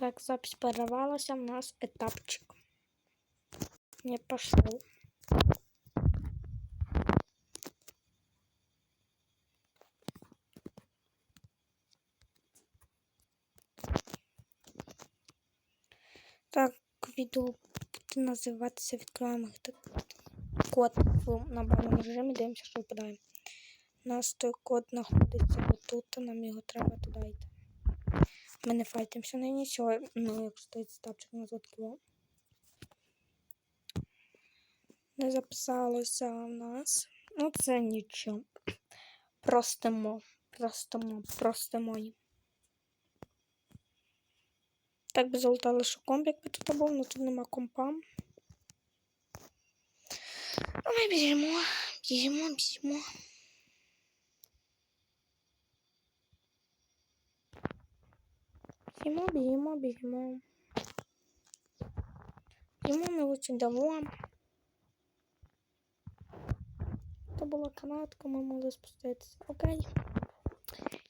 Так, запись порвалася, у нас етапчик. Не пошел. Так, відео буде називатися відкриваємо код в набраному режимі, дивимося, що випадає. У нас той код знаходиться отут, нам його треба туди. Ми не файтимося на нічого, ну якщо стоїть стапчик на звутківо. Не записалося в нас. Ну це нічого. Простимо, простимо, простимо. Так би золота лише комп, якби тут був, але тут нема компа. Ну, ми біжимо, біжимо, біжимо. Біжимо, біжимо, біжимо. Біжимо ми лучше дамо. Це була канатка, ми могли спуститися. Окей.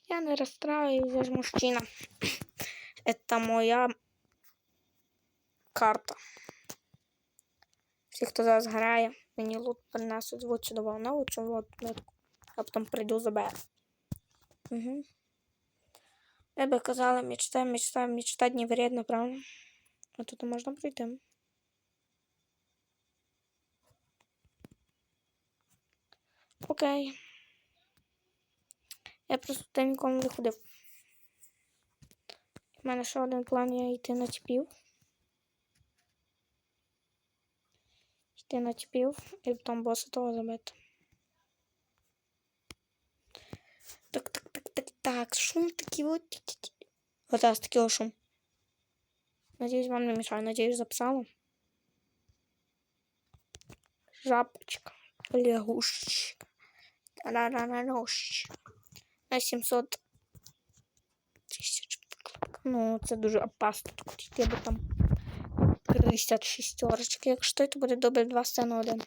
Я не розстраюсь, я ж мужчина. Это моя карта. Всі, хто зараз грає, мені лут принесуть сюди на лучше вот метку. А потім прийду заберу. Угу. Я би казала, мечта, мечта, мечтать не правда? А тут можна прийти. Окей. Я просто там ніколи не ходив. У мене ще один план є йти на тіпів. Йти на тіпів і потім боса того забити. Так. Шум такий вот. Вот раз такий вот шум. Надеюсь, вам не мешаю. Надеюсь, записала. Жабочка. Лягушечка. Тарарарарощ. На 700 тисяч. Ну, це дуже опасно. Йти, бо там крисять шістерочки. Якщо то буде добре 2 стане 1.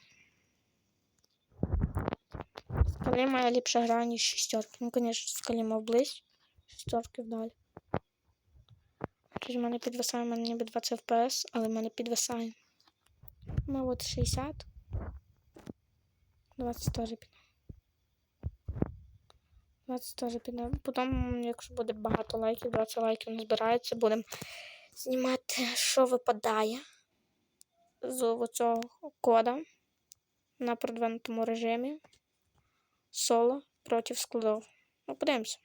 Скалі моя ліпша гра, ніж шістерки. Ну, звісно, скалі мав близь. Шістерки вдалі. Тут в мене підвисає, в мене ніби 20 FPS, але в мене підвисає. Ну, от 60. 20 теж піде. 20 теж піде. Потім, якщо буде багато лайків, 20 лайків не збирається, будемо знімати, що випадає з цього кода на продвинутому режимі. Соло проти складов. Ну, подивимося.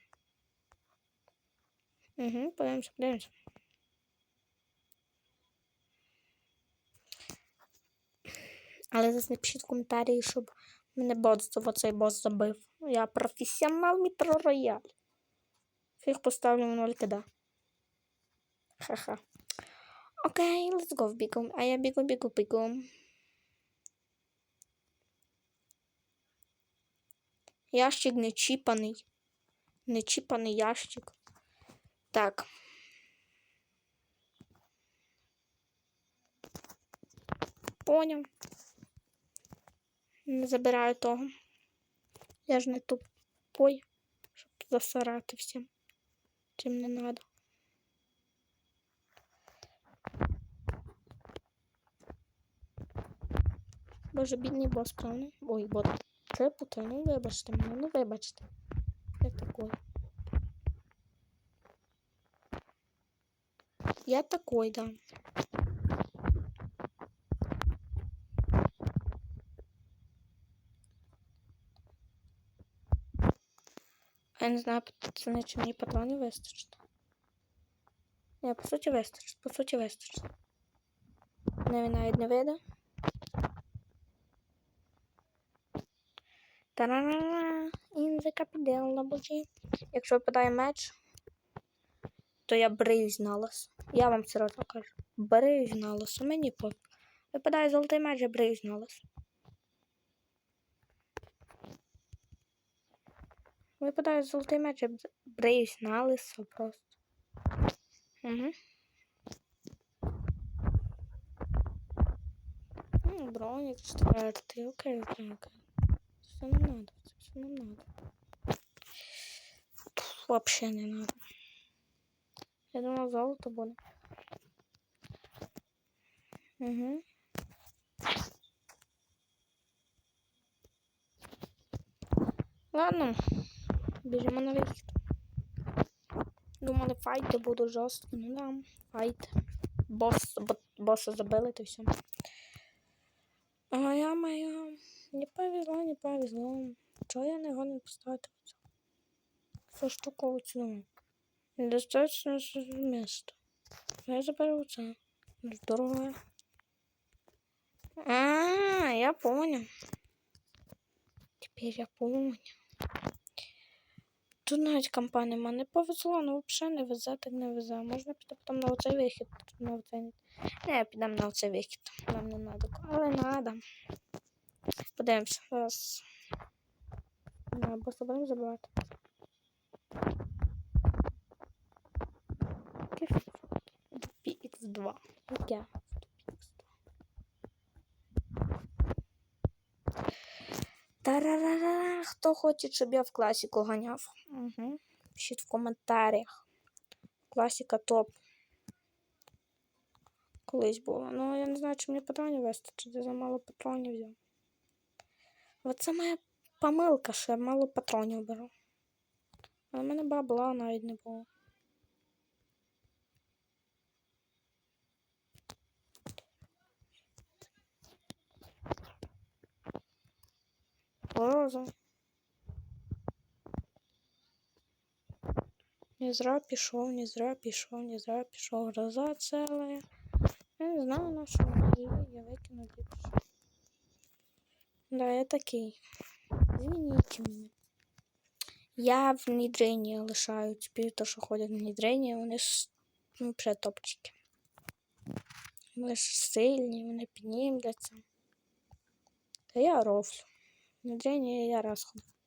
Угу, подивимося, подивимося. Але зараз напишіть в коментарі, щоб мене бот за оцей бос забив. Я професіонал Мітро Рояль. Всіх поставлю в 0 кида. Ха-ха. Окей, let's go бігу. А я бігу, бігу, бігу. Ящик не чіпаний. Не чіпаний ящик. Так. Поняв. Не забираю того. Я ж не тупой, щоб засарати всім. Чим не надо. Боже, бідний бос, правда? Ой, бот. Я путаю? Ну вибачте мене, ну вибачте. Я такой. Я такой, да. Я не знаю, пацани, чи мені патронів вистачить. Ні, по суті вистачить, по суті вистачить. Не він навіть не вийде. Та-ра-ра-ра! In the capital double Якщо випадає меч, то я бриюсь на лос. Я вам серйозно кажу. Бриюсь на лос. Мені пофіг. Випадає золотий меч, я бриюсь на лос. Випадає золотий меч, я бриюсь на лисо просто. Угу. Бронік четвертий, окей, окей, окей. Все нам надо, це все нам надо. Вообще не надо. Я думала, золото буде. Угу. Ладно, біжимо на вихід. Думали, файти будуть жорсткі. Ну да, файт. Бос, бо, боса забили, то все. Я моя. Не повезло, не повезло. Чого я не гоню поставити оцю? Цю штуку оцю. Недостаточно ж місто. Я заберу це. Здорово. А, я понял. Теперь я понял. Тут навіть компанія нема. не повезло, ну взагалі не везе, так не везе. Можна піти потім на оцей вихід. На оцей. Не, підемо на оцей вихід. Нам не надо. Але надо. Подивимося. Зараз. Боса будемо забивати. PX2. Яке? Тарарара, хто хоче, щоб я в класіку ганяв? Угу. Пишіть в коментарях. Класіка топ. Колись було. Ну, я не знаю, чи мені патронів вести, чи я замало патронів взяв. Оце моя помилка, що я мало патронів беру. А в мене бабла навіть не було. Роза. Не зря пішов, не зря пішов, не зря пішов. Гроза целая. Я не знаю, на що я викину ліпше. Да, я такий. Извините мене. Я в нідрені лишаю. тобі, то, що ходять в нідрені, вони ж ну, топчики. Вони ж сильні, вони піднімляться. Та я рофлю. Нідрені я раз ходив.